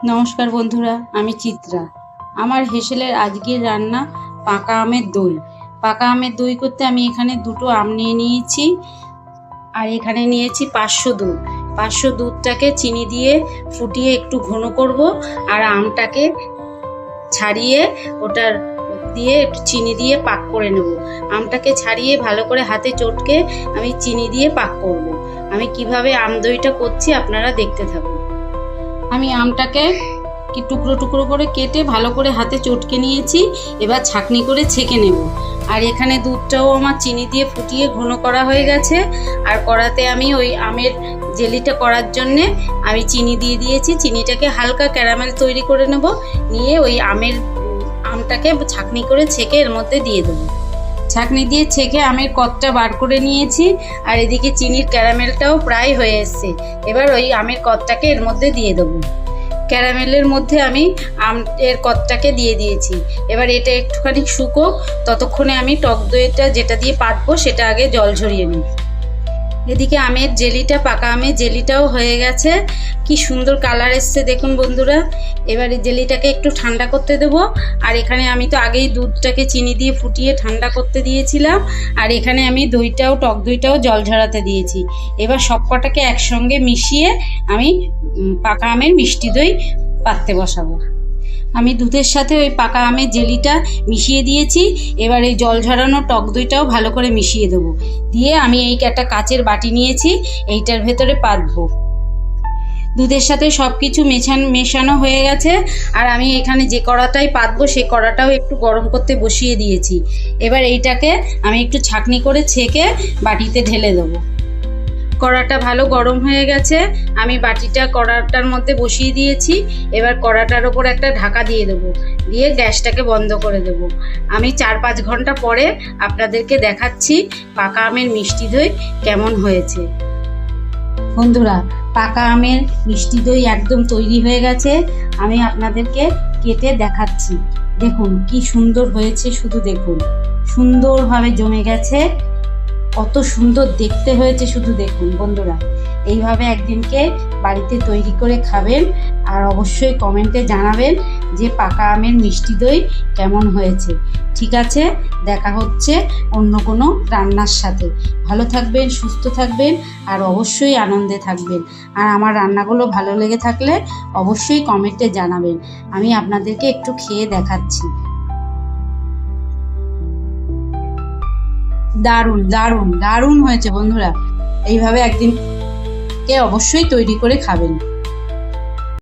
নমস্কার বন্ধুরা, আমি চিত্রা। আমার হেসেলের আজকের রান্না পাকা আমের দই। পাকা আমের দই করতে আমি এখানে দুটো আম নিয়ে নিয়েছি আর এখানে নিয়েছি পাঁচশো দুধ। পাঁচশো দুধটাকে চিনি দিয়ে ফুটিয়ে একটু ঘন করব আর আমটাকে ছাড়িয়ে ওটার দিয়ে একটু চিনি দিয়ে পাক করে নেব। আমটাকে ছাড়িয়ে ভালো করে হাতে চটকে আমি চিনি দিয়ে পাক করব। আমি কীভাবে আম দইটা করছি আপনারা দেখতে থাকুন। আমি আমটাকে কি টুকরো টুকরো করে কেটে ভালো করে হাতে চটকে নিয়েছি, এবার ছাকনি করে ছেঁকে নেব। আর এখানে দুধটাও আমার চিনি দিয়ে ফুটিয়ে ঘন করা হয়ে গেছে। আর কড়াতে আমি ওই আমের জেলিটা করার জন্যে আমি চিনি দিয়ে দিয়েছি। চিনিটাকে হালকা ক্যারামেল তৈরি করে নেব। নিয়ে ওই আমের আমটাকে ছাকনি করে ছেঁকে এর মধ্যে দিয়ে দেবো। ছাকনি দিয়ে ছেঁকে আমের কতটা বার করে নিয়েছি, আর এদিকে চিনির ক্যারামেলটাও প্রায় হয়ে এসছে। এবার ওই আমের কতটাকে এর মধ্যে দিয়ে দেবো। ক্যারামেলের মধ্যে আমি আম, এর কতটাকে দিয়ে দিয়েছি। এবার এটা একটুখানি শুকো, ততক্ষণে আমি টক দইটা যেটা দিয়ে পাতবো সেটা আগে জল ঝরিয়ে নিই। এদিকে আমের জেলিটা, পাকা আমের জেলিটাও হয়ে গেছে। কি সুন্দর কালার এসছে দেখুন বন্ধুরা। এবার এই জেলিটাকে একটু ঠান্ডা করতে দেবো। আর এখানে আমি তো আগেই দুধটাকে চিনি দিয়ে ফুটিয়ে ঠান্ডা করতে দিয়েছিলাম। আর এখানে আমি দইটাও, টক দইটাও জল ঝরাতে দিয়েছি। এবার সব কটাকে একসঙ্গে মিশিয়ে আমি পাকা আমের মিষ্টি দই পাততে বসাবো। আমি দুধের সাথে ওই পাকা আমের জেলিটা মিশিয়ে দিয়েছি। এবার এই জল ঝরানো টক দইটাও ভালো করে মিশিয়ে দেবো। দিয়ে আমি এই একটা কাচের বাটি নিয়েছি, এইটার ভেতরে পাতবো। দুধের সাথে সব কিছু মেশান মেশানো হয়ে গেছে। আর আমি এখানে যে কড়াটাই পাতবো সেই কড়াটাও একটু গরম করতে বসিয়ে দিয়েছি। এবার এইটাকে আমি একটু ছাকনি করে ছেঁকে বাটিতে ঢেলে দেবো। কড়াটা ভালো গরম হয়ে গেছে, আমি বাটিটা কড়াটার মধ্যে বসিয়ে দিয়েছি, এবার কড়াটার ওপর একটা ঢাকা দিয়ে দেবো, দিয়ে গ্যাসটাকে বন্ধ করে দেবো। আমি চার পাঁচ ঘণ্টা পরে আপনাদেরকে দেখাচ্ছি পাকা আমের মিষ্টি দই কেমন হয়েছে। বন্ধুরা, পাকা আমের মিষ্টি দই একদম তৈরি হয়ে গেছে, আমি আপনাদেরকে কেটে দেখাচ্ছি। দেখুন, কি সুন্দর হয়েছে, শুধু দেখুন। সুন্দরভাবে জমে গেছে কত সুন্দর দেখতে হয়েছে শুধু দেখুন বন্ধুরা। এইভাবে একদিনকে বাড়িতে তৈরি করে খাবেন আর অবশ্যই কমেন্টে জানাবেন যে পাকা আমের মিষ্টি দই কেমন হয়েছে। ঠিক আছে, দেখা হচ্ছে অন্য কোনো রান্নার সাথে। ভালো থাকবেন, সুস্থ থাকবেন আর অবশ্যই আনন্দে থাকবেন। আর আমার রান্নাগুলো ভালো লেগে থাকলে অবশ্যই কমেন্টে জানাবেন। আমি আপনাদেরকে একটু খেয়ে দেখাচ্ছি। দারুণ দারুণ দারুণ হয়েছে বন্ধুরা। এইভাবে একদিন কে অবশ্যই তৈরি করে খাবেন।